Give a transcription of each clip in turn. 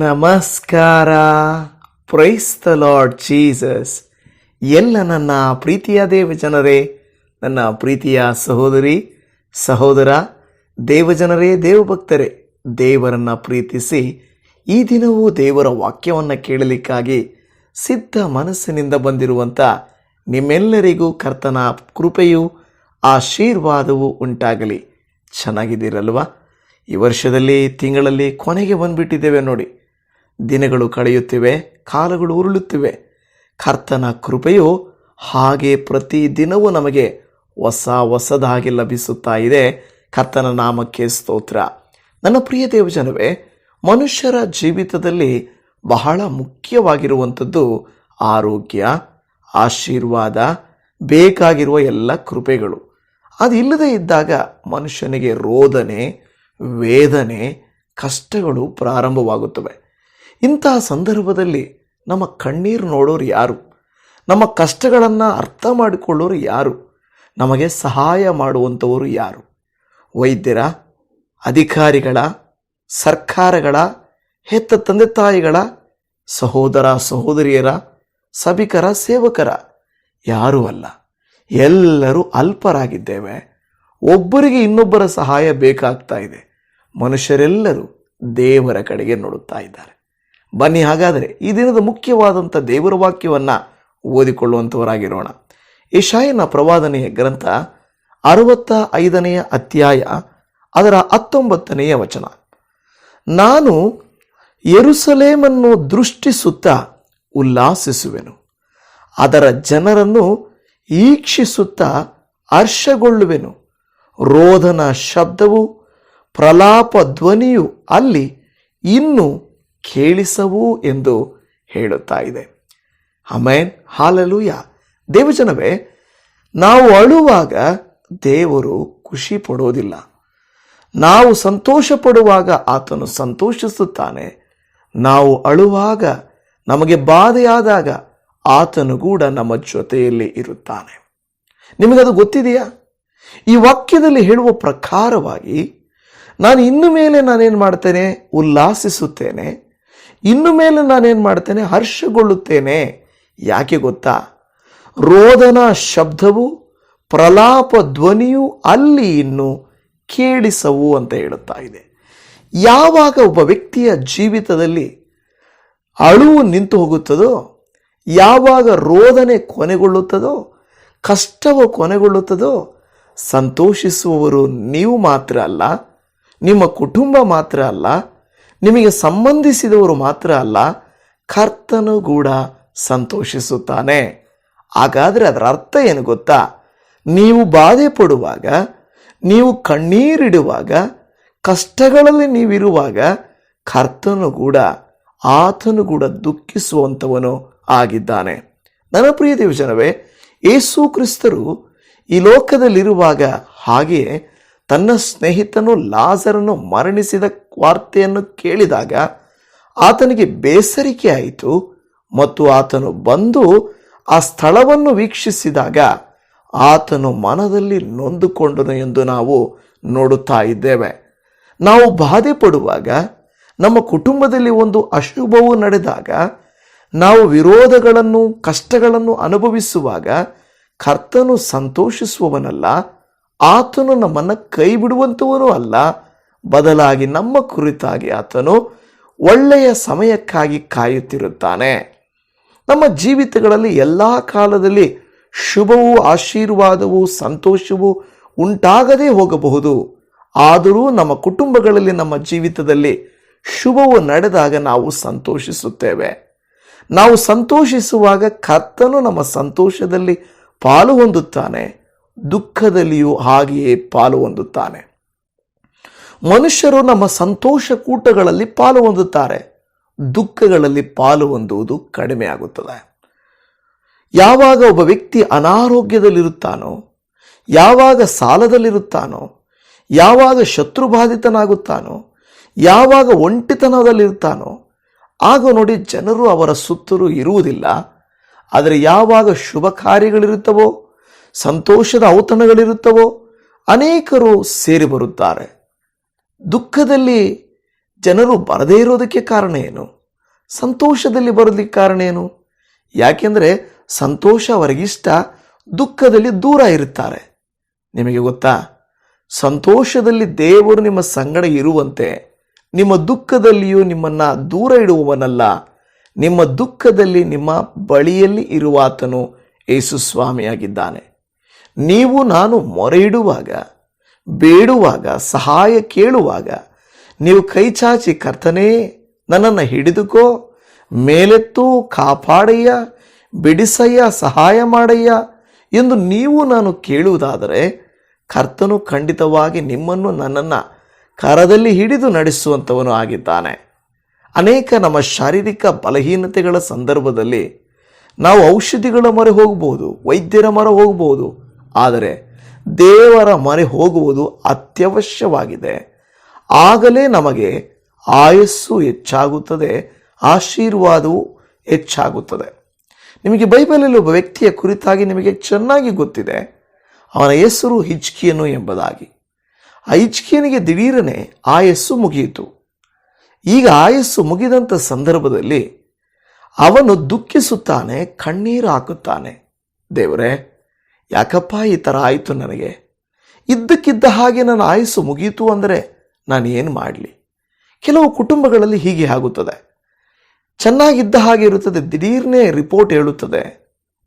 ನಮಸ್ಕಾರ. Price the Lord Jesus ಎಲ್ಲ ನನ್ನ ಪ್ರೀತಿಯ ದೇವಜನರೇ ನನ್ನ ಪ್ರೀತಿಯ ಸಹೋದರಿ, ಸಹೋದರ ದೇವಜನರೇ ದೇವಭಕ್ತರೇ ದೇವರನ್ನು ಪ್ರೀತಿಸಿ ಈ ದಿನವೂ ದೇವರ ವಾಕ್ಯವನ್ನು ಕೇಳಲಿಕ್ಕಾಗಿ ಸಿದ್ಧ ಮನಸ್ಸಿನಿಂದ ಬಂದಿರುವಂಥ ನಿಮ್ಮೆಲ್ಲರಿಗೂ ಕರ್ತನ ಕೃಪೆಯು ಆಶೀರ್ವಾದವು ಉಂಟಾಗಲಿ. ಚೆನ್ನಾಗಿದ್ದೀರಲ್ವಾ? ಈ ವರ್ಷದಲ್ಲಿ, ತಿಂಗಳಲ್ಲಿ ಕೊನೆಗೆ ಬಂದುಬಿಟ್ಟಿದ್ದೇವೆ ನೋಡಿ. ದಿನಗಳು ಕಳೆಯುತ್ತಿವೆ, ಕಾಲಗಳು ಉರುಳುತ್ತಿವೆ. ಕರ್ತನ ಕೃಪೆಯು ಹಾಗೆ ಪ್ರತಿ ದಿನವೂ ನಮಗೆ ಹೊಸ ಹೊಸದಾಗಿ ಲಭಿಸುತ್ತಾ ಇದೆ. ಕರ್ತನ ನಾಮಕ್ಕೆ ಸ್ತೋತ್ರ. ನನ್ನ ಪ್ರಿಯ ದೇವಜನವೇ, ಮನುಷ್ಯರ ಜೀವಿತದಲ್ಲಿ ಬಹಳ ಮುಖ್ಯವಾಗಿರುವಂಥದ್ದು ಆರೋಗ್ಯ, ಆಶೀರ್ವಾದ, ಬೇಕಾಗಿರುವ ಎಲ್ಲ ಕೃಪೆಗಳು. ಅದಿಲ್ಲದೆ ಇದ್ದಾಗ ಮನುಷ್ಯನಿಗೆ ರೋದನೆ, ವೇದನೆ, ಕಷ್ಟಗಳು ಪ್ರಾರಂಭವಾಗುತ್ತವೆ. ಇಂತಹ ಸಂದರ್ಭದಲ್ಲಿ ನಮ್ಮ ಕಣ್ಣೀರು ನೋಡೋರು ಯಾರು? ನಮ್ಮ ಕಷ್ಟಗಳನ್ನು ಅರ್ಥ ಮಾಡಿಕೊಳ್ಳೋರು ಯಾರು? ನಮಗೆ ಸಹಾಯ ಮಾಡುವಂಥವರು ಯಾರು? ವೈದ್ಯರ, ಅಧಿಕಾರಿಗಳ, ಸರ್ಕಾರಗಳ, ಹೆತ್ತ ತಂದೆ ತಾಯಿಗಳ, ಸಹೋದರ, ಸಹೋದರಿಯರ, ಸಭಿಕರ, ಸೇವಕರ ಯಾರೂ ಅಲ್ಲ. ಎಲ್ಲರೂ ಅಲ್ಪರಾಗಿದ್ದೇವೆ. ಒಬ್ಬರಿಗೆ ಇನ್ನೊಬ್ಬರ ಸಹಾಯ ಬೇಕಾಗ್ತಾ ಇದೆ. ಮನುಷ್ಯರೆಲ್ಲರೂ ದೇವರ ಕಡೆಗೆ ನೋಡುತ್ತಾ ಇದ್ದಾರೆ. ಬನ್ನಿ ಹಾಗಾದರೆ ಈ ದಿನದ ಮುಖ್ಯವಾದಂಥ ದೇವರ ವಾಕ್ಯವನ್ನು ಓದಿಕೊಳ್ಳುವಂಥವರಾಗಿರೋಣ. ಇಶಾಯನ ಪ್ರವಾದನೆಯ ಗ್ರಂಥ ಅರವತ್ತ ಐದನೆಯ ಅಧ್ಯಾಯ ಅದರ ಹತ್ತೊಂಬತ್ತನೆಯ ವಚನ. ನಾನು ಎರುಸಲೇಮನ್ನು ದೃಷ್ಟಿಸುತ್ತಾ ಉಲ್ಲಾಸಿಸುವೆನು. ಅದರ ಜನರನ್ನು ಈಕ್ಷಿಸುತ್ತಾ ಹರ್ಷಗೊಳ್ಳುವೆನು. ರೋಧನ ಶಬ್ದವು ಪ್ರಲಾಪ ಧ್ವನಿಯು ಅಲ್ಲಿ ಇನ್ನು ಕೇಳಿಸವು ಎಂದು ಹೇಳುತ್ತಾ ಇದೆ. Amen hallelujah. ದೇವಜನವೇ, ನಾವು ಅಳುವಾಗ ದೇವರು ಖುಷಿ ಪಡೋದಿಲ್ಲ ನಾವು ಸಂತೋಷ ಪಡುವಾಗ ಆತನು ಸಂತೋಷಿಸುತ್ತಾನೆ. ನಾವು ಅಳುವಾಗ ನಮಗೆ ಬಾಧೆಯಾದಾಗ ಆತನು ಕೂಡ ನಮ್ಮ ಜೊತೆಯಲ್ಲಿ ಇರುತ್ತಾನೆ. ನಿಮಗದು ಗೊತ್ತಿದೆಯಾ? ಈ ವಾಕ್ಯದಲ್ಲಿ ಹೇಳುವ ಪ್ರಕಾರವಾಗಿ ನಾನು ಇನ್ನು ಮೇಲೆ ನಾನೇನು ಮಾಡ್ತೇನೆ ಉಲ್ಲಾಸಿಸುತ್ತೇನೆ. ಇನ್ನು ಮೇಲೆ ನಾನೇನು ಮಾಡ್ತೇನೆ? ಹರ್ಷಗೊಳ್ಳುತ್ತೇನೆ. ಯಾಕೆ ಗೊತ್ತಾ? ರೋದನ ಶಬ್ದವು ಪ್ರಲಾಪ ಧ್ವನಿಯು ಅಲ್ಲಿ ಇನ್ನು ಕೇಳಿಸವು ಅಂತ ಹೇಳುತ್ತಾ ಇದೆ. ಯಾವಾಗ ಒಬ್ಬ ವ್ಯಕ್ತಿಯ ಜೀವಿತದಲ್ಲಿ ಅಳುವು ನಿಂತು ಹೋಗುತ್ತದೋ, ಯಾವಾಗ ರೋದನೆ ಕೊನೆಗೊಳ್ಳುತ್ತದೋ, ಕಷ್ಟವು ಕೊನೆಗೊಳ್ಳುತ್ತದೋ, ಸಂತೋಷಿಸುವವರು ನೀವು ಮಾತ್ರ ಅಲ್ಲ, ನಿಮ್ಮ ಕುಟುಂಬ ಮಾತ್ರ ಅಲ್ಲ ನಿಮಗೆ ಸಂಬಂಧಿಸಿದವರು ಮಾತ್ರ ಅಲ್ಲ, ಕರ್ತನು ಕೂಡ ಸಂತೋಷಿಸುತ್ತಾನೆ. ಹಾಗಾದರೆ ಅದರ ಅರ್ಥ ಏನು ಗೊತ್ತಾ? ನೀವು ಬಾಧೆ ಪಡುವಾಗ, ನೀವು ಕಣ್ಣೀರಿಡುವಾಗ, ಕಷ್ಟಗಳಲ್ಲಿ ನೀವಿರುವಾಗ ಕರ್ತನು ಕೂಡ, ಆತನು ಕೂಡ ದುಃಖಿಸುವಂಥವನು ಆಗಿದ್ದಾನೆ. ನನ್ನ ಪ್ರಿಯ ದೇವಜನವೇ, ಯೇಸು ಕ್ರಿಸ್ತರು ಈ ಲೋಕದಲ್ಲಿರುವಾಗ ಹಾಗೆಯೇ ತನ್ನ ಸ್ನೇಹಿತನು ಲಾಜರನ್ನು ಮರಣಿಸಿದ ವಾರ್ತೆಯನ್ನು ಕೇಳಿದಾಗ ಆತನಿಗೆ ಬೇಸರಿಕೆ ಆಯಿತು ಮತ್ತು ಆತನು ಬಂದು ಆ ಸ್ಥಳವನ್ನು ವೀಕ್ಷಿಸಿದಾಗ ಆತನು ಮನದಲ್ಲಿ ನೊಂದುಕೊಂಡನು ಎಂದು ನಾವು ನೋಡುತ್ತಾ ಇದ್ದೇವೆ. ನಾವು ಬಾಧೆ ಪಡುವಾಗ ನಮ್ಮ ಕುಟುಂಬದಲ್ಲಿ ಒಂದು ಅಶುಭವು ನಡೆದಾಗ, ನಾವು ವಿರೋಧಗಳನ್ನು, ಕಷ್ಟಗಳನ್ನು ಅನುಭವಿಸುವಾಗ ಕರ್ತನು ಸಂತೋಷಿಸುವವನಲ್ಲ ಆತನು ನಮ್ಮನ್ನು ಕೈ ಬಿಡುವಂಥವನೂ ಅಲ್ಲ, ಬದಲಾಗಿ ನಮ್ಮ ಕುರಿತಾಗಿ ಆತನು ಒಳ್ಳೆಯ ಸಮಯಕ್ಕಾಗಿ ಕಾಯುತ್ತಿರುತ್ತಾನೆ. ನಮ್ಮ ಜೀವಿತಗಳಲ್ಲಿ ಎಲ್ಲ ಕಾಲದಲ್ಲಿ ಶುಭವೂ, ಆಶೀರ್ವಾದವೂ, ಸಂತೋಷವೂ ಉಂಟಾಗದೇ ಹೋಗಬಹುದು. ಆದರೂ ನಮ್ಮ ಕುಟುಂಬಗಳಲ್ಲಿ, ನಮ್ಮ ಜೀವಿತದಲ್ಲಿ ಶುಭವು ನಡೆದಾಗ ನಾವು ಸಂತೋಷಿಸುತ್ತೇವೆ. ನಾವು ಸಂತೋಷಿಸುವಾಗ ಕರ್ತನು ನಮ್ಮ ಸಂತೋಷದಲ್ಲಿ ಪಾಲು ಹೊಂದುತ್ತಾನೆ ದುಃಖದಲ್ಲಿಯೂ ಹಾಗೆಯೇ ಪಾಲು ಹೊಂದುತ್ತಾನೆ. ಮನುಷ್ಯರು ನಮ್ಮ ಸಂತೋಷ ಕೂಟಗಳಲ್ಲಿ ಪಾಲು ಹೊಂದುತ್ತಾರೆ. ದುಃಖಗಳಲ್ಲಿ ಪಾಲು ಹೊಂದುವುದು ಕಡಿಮೆ ಆಗುತ್ತದೆ. ಯಾವಾಗ ಒಬ್ಬ ವ್ಯಕ್ತಿ ಅನಾರೋಗ್ಯದಲ್ಲಿರುತ್ತಾನೋ, ಯಾವಾಗ ಸಾಲದಲ್ಲಿರುತ್ತಾನೋ, ಯಾವಾಗ ಶತ್ರುಬಾಧಿತನಾಗುತ್ತಾನೋ, ಯಾವಾಗ ಒಂಟಿತನದಲ್ಲಿರುತ್ತಾನೋ, ಆಗ ನೋಡಿ ಜನರು ಅವರ ಸುತ್ತಲೂ ಇರುವುದಿಲ್ಲ. ಆದರೆ ಯಾವಾಗ ಶುಭ ಕಾರ್ಯಗಳಿರುತ್ತವೋ ಸಂತೋಷದ ಔತಣಗಳಿರುತ್ತವೋ ಅನೇಕರು ಸೇರಿ ಬರುತ್ತಾರೆ. ದುಃಖದಲ್ಲಿ ಜನರು ಬರದೇ ಇರೋದಕ್ಕೆ ಕಾರಣ ಏನು? ಸಂತೋಷದಲ್ಲಿ ಬರೋದಕ್ಕೆ ಕಾರಣ ಏನು? ಯಾಕೆಂದರೆ ಸಂತೋಷ ಅವರಿಗಿಷ್ಟ, ದುಃಖದಲ್ಲಿ ದೂರ ಇರುತ್ತಾರೆ. ನಿಮಗೆ ಗೊತ್ತಾ? ಸಂತೋಷದಲ್ಲಿ ದೇವರು ನಿಮ್ಮ ಸಂಗಡ ಇರುವಂತೆ, ನಿಮ್ಮ ದುಃಖದಲ್ಲಿಯೂ ನಿಮ್ಮನ್ನು ದೂರ ಇಡುವವನಲ್ಲ, ನಿಮ್ಮ ದುಃಖದಲ್ಲಿ ನಿಮ್ಮ ಬಳಿಯಲ್ಲಿ ಇರುವಾತನು ಯೇಸು ಸ್ವಾಮಿಯಾಗಿದ್ದಾನೆ. ನೀವು ನಾನು ಮೊರೆ ಇಡುವಾಗ ಬೇಡುವಾಗ, ಸಹಾಯ ಕೇಳುವಾಗ, ನೀವು ಕೈಚಾಚಿ ಕರ್ತನೇ, ನನ್ನನ್ನು ಹಿಡಿದುಕೋ, ಮೇಲೆತ್ತು, ಕಾಪಾಡಯ್ಯ, ಬಿಡಿಸಯ್ಯ, ಸಹಾಯ ಮಾಡಯ್ಯ ಎಂದು ನೀವು ನಾನು ಕೇಳುವುದಾದರೆ, ಕರ್ತನು ಖಂಡಿತವಾಗಿ ನಿಮ್ಮನ್ನು ನನ್ನನ್ನು ಕರದಲ್ಲಿ ಹಿಡಿದು ನಡೆಸುವಂಥವನು ಆಗಿದ್ದಾನೆ. ಅನೇಕ ನಮ್ಮ ಶಾರೀರಿಕ ಬಲಹೀನತೆಗಳ ಸಂದರ್ಭದಲ್ಲಿ ನಾವು ಔಷಧಿಗಳ ಮೊರೆ ಹೋಗಬಹುದು, ವೈದ್ಯರ ಮೊರೆ ಹೋಗಬಹುದು ಆದರೆ ದೇವರ ಮರೆ ಹೋಗುವುದು ಅತ್ಯವಶ್ಯವಾಗಿದೆ. ಆಗಲೇ ನಮಗೆ ಆಯಸ್ಸು ಹೆಚ್ಚಾಗುತ್ತದೆ, ಆಶೀರ್ವಾದವು ಹೆಚ್ಚಾಗುತ್ತದೆ. ನಿಮಗೆ ಬೈಬಲಲ್ಲಿ ಒಬ್ಬ ವ್ಯಕ್ತಿಯ ಕುರಿತಾಗಿ ನಿಮಗೆ ಚೆನ್ನಾಗಿ ಗೊತ್ತಿದೆ. ಅವನ ಹೆಸರು ಹಿಚ್ಕಿಯನು ಎಂಬುದಾಗಿ. ಆ ಹಿಚ್ಕಿಯನಿಗೆ ದಿಢೀರನೆ ಆಯಸ್ಸು ಮುಗಿಯಿತು. ಈಗ ಆಯಸ್ಸು ಮುಗಿದಂಥ ಸಂದರ್ಭದಲ್ಲಿ ಅವನು ದುಃಖಿಸುತ್ತಾನೆ, ಕಣ್ಣೀರು ಹಾಕುತ್ತಾನೆ. ದೇವರೇ ಯಾಕಪ್ಪ ಈ ಥರ ಆಯಿತು ನನಗೆ? ಇದ್ದಕ್ಕಿದ್ದ ಹಾಗೆ ನನ್ನ ಆಯಸ್ಸು ಮುಗಿಯಿತು ಅಂದರೆ ನಾನು ಏನು ಮಾಡಲಿ? ಕೆಲವು ಕುಟುಂಬಗಳಲ್ಲಿ ಹೀಗೆ ಆಗುತ್ತದೆ. ಚೆನ್ನಾಗಿದ್ದ ಹಾಗೆ ಇರುತ್ತದೆ, ದಿಢೀರ್ನೇ ರಿಪೋರ್ಟ್ ಹೇಳುತ್ತದೆ,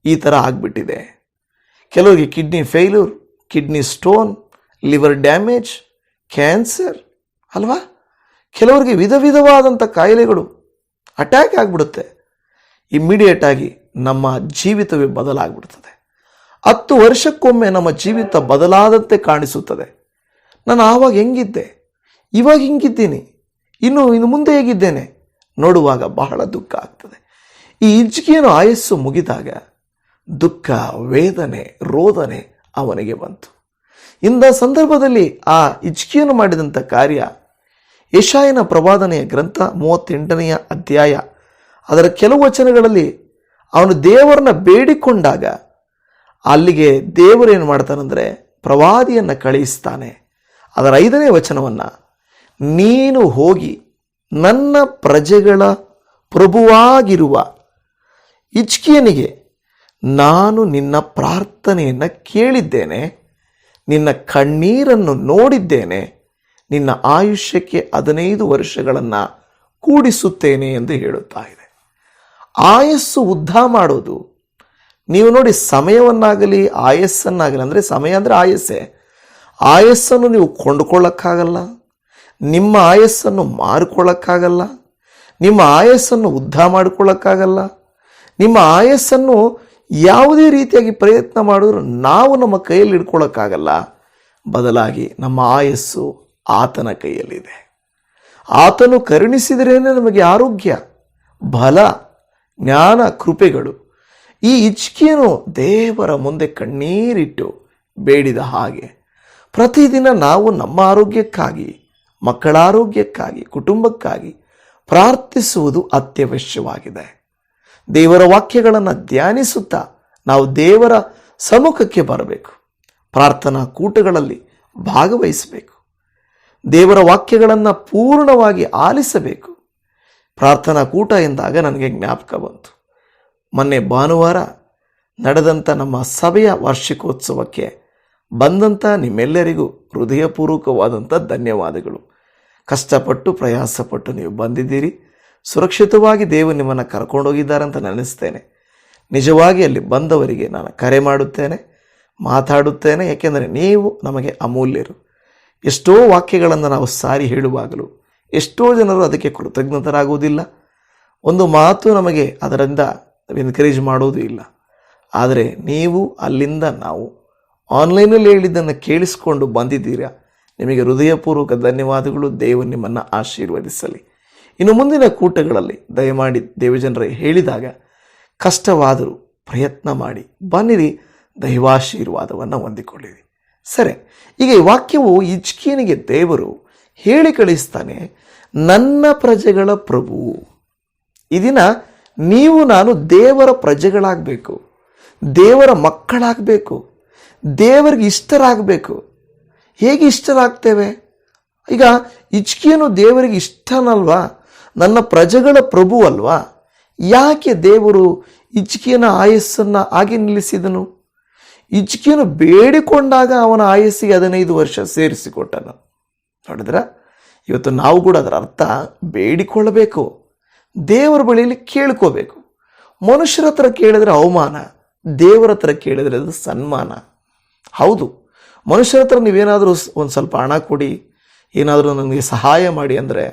ಈ ಥರ ಆಗಿಬಿಟ್ಟಿದೆ. ಕೆಲವರಿಗೆ kidney failure kidney stone, liver damage, cancer, ಅಲ್ವಾ? ಕೆಲವರಿಗೆ ವಿಧ ವಿಧವಾದಂಥ ಕಾಯಿಲೆಗಳು ಅಟ್ಯಾಕ್ ಆಗಿಬಿಡುತ್ತೆ. ಇಮ್ಮಿಡಿಯೇಟಾಗಿ ನಮ್ಮ ಜೀವಿತವೇ ಬದಲಾಗ್ಬಿಡ್ತದೆ. ಹತ್ತು ವರ್ಷಕ್ಕೊಮ್ಮೆ ನಮ್ಮ ಜೀವಿತ ಬದಲಾದಂತೆ ಕಾಣಿಸುತ್ತದೆ. ನಾನು ಆವಾಗ ಹೆಂಗಿದ್ದೆ? ಇವಾಗ ಹಿಂಗಿದ್ದೀನಿ. ಇನ್ನು ಇನ್ನು ಮುಂದೆ ಹೇಗಿದ್ದೇನೆ? ನೋಡುವಾಗ ಬಹಳ ದುಃಖ ಆಗ್ತದೆ. ಈ ಇಜ್ಜಿಗೆಯನ್ನು ಆಯಸ್ಸು ಮುಗಿದಾಗ ದುಃಖ, ವೇದನೆ, ರೋದನೆ ಅವನಿಗೆ ಬಂತು. ಇಂಥ ಸಂದರ್ಭದಲ್ಲಿ ಆ ಇಜ್ಕಿಯನ್ನು ಮಾಡಿದಂಥ ಕಾರ್ಯ ಯಶಾಯನ ಪ್ರವಾದನೆಯ ಗ್ರಂಥ ಮೂವತ್ತೆಂಟನೆಯ ಅಧ್ಯಾಯ. ಅದರ ಕೆಲವು ವಚನಗಳಲ್ಲಿ ಅವನು ದೇವರನ್ನ ಬೇಡಿಕೊಂಡಾಗ ಅಲ್ಲಿಗೆ ದೇವರೇನು ಮಾಡ್ತಾನಂದರೆ ಪ್ರವಾದಿಯನ್ನು ಕಳಿಸ್ತಾನೆ ಅದರ ಐದನೇ ವಚನವನ್ನು, ನೀನು ಹೋಗಿ ನನ್ನ ಪ್ರಜೆಗಳ ಪ್ರಭುವಾಗಿರುವ ಇಚ್ಕಿಯನಿಗೆ ನಾನು ನಿನ್ನ ಪ್ರಾರ್ಥನೆಯನ್ನು ಕೇಳಿದ್ದೇನೆ, ನಿನ್ನ ಕಣ್ಣೀರನ್ನು ನೋಡಿದ್ದೇನೆ, ನಿನ್ನ ಆಯುಷ್ಯಕ್ಕೆ ಹದಿನೈದು ವರ್ಷಗಳನ್ನು ಕೂಡಿಸುತ್ತೇನೆ ಎಂದು ಹೇಳುತ್ತಾ ಇದೆ. ಆಯಸ್ಸು ಉದ್ದ ಮಾಡೋದು ನೀವು ನೋಡಿ ಸಮಯವನ್ನಾಗಲಿ, ಆಯಸ್ಸನ್ನಾಗಲಿ, ಅಂದರೆ ಸಮಯ ಅಂದರೆ ಆಯಸ್ಸೆ. ಆಯಸ್ಸನ್ನು ನೀವು ಕೊಂಡುಕೊಳ್ಳೋಕ್ಕಾಗಲ್ಲ. ನಿಮ್ಮ ಆಯಸ್ಸನ್ನು ಮಾರಿಕೊಳ್ಳೋಕ್ಕಾಗಲ್ಲ. ನಿಮ್ಮ ಆಯಸ್ಸನ್ನು ಉದ್ದ ಮಾಡಿಕೊಳ್ಳೋಕ್ಕಾಗಲ್ಲ. ನಿಮ್ಮ ಆಯಸ್ಸನ್ನು ಯಾವುದೇ ರೀತಿಯಾಗಿ ಪ್ರಯತ್ನ ಮಾಡಿದ್ರು ನಾವು ನಮ್ಮ ಕೈಯಲ್ಲಿ ಇಟ್ಕೊಳ್ಳೋಕ್ಕಾಗಲ್ಲ ಬದಲಾಗಿ ನಮ್ಮ ಆಯಸ್ಸು ಆತನ ಕೈಯಲ್ಲಿದೆ. ಆತನು ಕರುಣಿಸಿದರೇನೆ ನಮಗೆ ಆರೋಗ್ಯ, ಬಲ, ಜ್ಞಾನ, ಕೃಪೆಗಳು. ಈ ಇಚ್ಕಿಯನು ದೇವರ ಮುಂದೆ ಕಣ್ಣೀರಿಟ್ಟು ಬೇಡಿದ ಹಾಗೆ ಪ್ರತಿದಿನ ನಾವು ನಮ್ಮ ಆರೋಗ್ಯಕ್ಕಾಗಿ, ಮಕ್ಕಳ ಆರೋಗ್ಯಕ್ಕಾಗಿ, ಕುಟುಂಬಕ್ಕಾಗಿ ಪ್ರಾರ್ಥಿಸುವುದು ಅತ್ಯವಶ್ಯವಾಗಿದೆ. ದೇವರ ವಾಕ್ಯಗಳನ್ನು ಧ್ಯಾನಿಸುತ್ತಾ ನಾವು ದೇವರ ಸಮ್ಮುಖಕ್ಕೆ ಬರಬೇಕು. ಪ್ರಾರ್ಥನಾ ಕೂಟಗಳಲ್ಲಿ ಭಾಗವಹಿಸಬೇಕು. ದೇವರ ವಾಕ್ಯಗಳನ್ನು ಪೂರ್ಣವಾಗಿ ಆಲಿಸಬೇಕು. ಪ್ರಾರ್ಥನಾ ಕೂಟ ಎಂದಾಗ ನನಗೆ ಜ್ಞಾಪಕ ಬಂತು. ಮೊನ್ನೆ ಭಾನುವಾರ ನಡೆದಂಥ ನಮ್ಮ ಸಭೆಯ ವಾರ್ಷಿಕೋತ್ಸವಕ್ಕೆ ಬಂದಂಥ ನಿಮ್ಮೆಲ್ಲರಿಗೂ ಹೃದಯಪೂರ್ವಕವಾದಂಥ ಧನ್ಯವಾದಗಳು. ಕಷ್ಟಪಟ್ಟು, ಪ್ರಯಾಸಪಟ್ಟು ನೀವು ಬಂದಿದ್ದೀರಿ. ಸುರಕ್ಷಿತವಾಗಿ ದೇವರು ನಿಮ್ಮನ್ನು ಕರ್ಕೊಂಡೋಗಿದ್ದಾರೆ ಅಂತ ನೆನೆಸ್ತೇನೆ. ನಿಜವಾಗಿ ಅಲ್ಲಿ ಬಂದವರಿಗೆ ನಾನು ಕರೆ ಮಾಡುತ್ತೇನೆ, ಮಾತಾಡುತ್ತೇನೆ ಏಕೆಂದರೆ ನೀವು ನಮಗೆ ಅಮೂಲ್ಯರು. ಎಷ್ಟೋ ವಾಕ್ಯಗಳನ್ನು ನಾವು ಸಾರಿ ಹೇಳುವಾಗಲೂ ಎಷ್ಟೋ ಜನರು ಅದಕ್ಕೆ ಕೃತಜ್ಞತರಾಗುವುದಿಲ್ಲ. ಒಂದು ಮಾತು ನಮಗೆ ಅದರಿಂದ ಎನ್ಕರೇಜ್ ಮಾಡೋದು ಇಲ್ಲ. ಆದರೆ ನೀವು ಅಲ್ಲಿಂದ ನಾವು ಆನ್ಲೈನಲ್ಲಿ ಹೇಳಿದ್ದನ್ನು ಕೇಳಿಸಿಕೊಂಡು ಬಂದಿದ್ದೀರಾ? ನಿಮಗೆ ಹೃದಯಪೂರ್ವಕ ಧನ್ಯವಾದಗಳು. ದೇವರು ನಿಮ್ಮನ್ನು ಆಶೀರ್ವದಿಸಲಿ. ಇನ್ನು ಮುಂದಿನ ಕೂಟಗಳಲ್ಲಿ ದಯಮಾಡಿ ದೇವಜನರೇ ಹೇಳಿದಾಗ ಕಷ್ಟವಾದರೂ ಪ್ರಯತ್ನ ಮಾಡಿ. ಬನ್ನಿರಿ, ದೈವಾಶೀರ್ವಾದವನ್ನು ಹೊಂದಿಕೊಳ್ಳಿರಿ. ಸರಿ, ಈಗ ಈ ವಾಕ್ಯವು ಇಜ್ಕೀನಿಗೆ ದೇವರು ಹೇಳಿ ಕಳಿಸ್ತಾನೆ, ನನ್ನ ಪ್ರಜೆಗಳ ಪ್ರಭು, ಈ ನೀವು ನಾನು ದೇವರ ಪ್ರಜೆಗಳಾಗಬೇಕು. ದೇವರ ಮಕ್ಕಳಾಗಬೇಕು. ದೇವರಿಗೆ ಇಷ್ಟರಾಗಬೇಕು. ಹೇಗೆ ಇಷ್ಟರಾಗ್ತೇವೆ? ಈಗ ಇಚ್ಕಿಯನು ದೇವರಿಗೆ ಇಷ್ಟನಲ್ವಾ? ನನ್ನ ಪ್ರಜೆಗಳ ಪ್ರಭು ಅಲ್ವಾ? ಯಾಕೆ ದೇವರು ಇಚ್ಕಿಯನ ಆಯಸ್ಸನ್ನು ಹಾಗೆ ನಿಲ್ಲಿಸಿದನು? ಇಚ್ಕಿಯನು ಬೇಡಿಕೊಂಡಾಗ ಅವನ ಆಯಸ್ಸಿಗೆ ಹದಿನೈದು ವರ್ಷ ಸೇರಿಸಿಕೊಟ್ಟನು. ನೋಡಿದ್ರ? ಇವತ್ತು ನಾವು ಕೂಡ ಅದರ ಅರ್ಥ ಬೇಡಿಕೊಳ್ಳಬೇಕು. ದೇವರ ಬಳಿಯಲ್ಲಿ ಕೇಳ್ಕೋಬೇಕು. ಮನುಷ್ಯರ ಹತ್ರ ಕೇಳಿದ್ರೆ ಅವಮಾನ, ದೇವರ ಹತ್ರ ಕೇಳಿದ್ರೆ ಅದು ಸನ್ಮಾನ. ಹೌದು, ಮನುಷ್ಯರ ಹತ್ರ ನೀವೇನಾದರೂ ಒಂದು ಸ್ವಲ್ಪ ಹಣ ಕೊಡಿ, ಏನಾದರೂ ನನಗೆ ಸಹಾಯ ಮಾಡಿ ಅಂದರೆ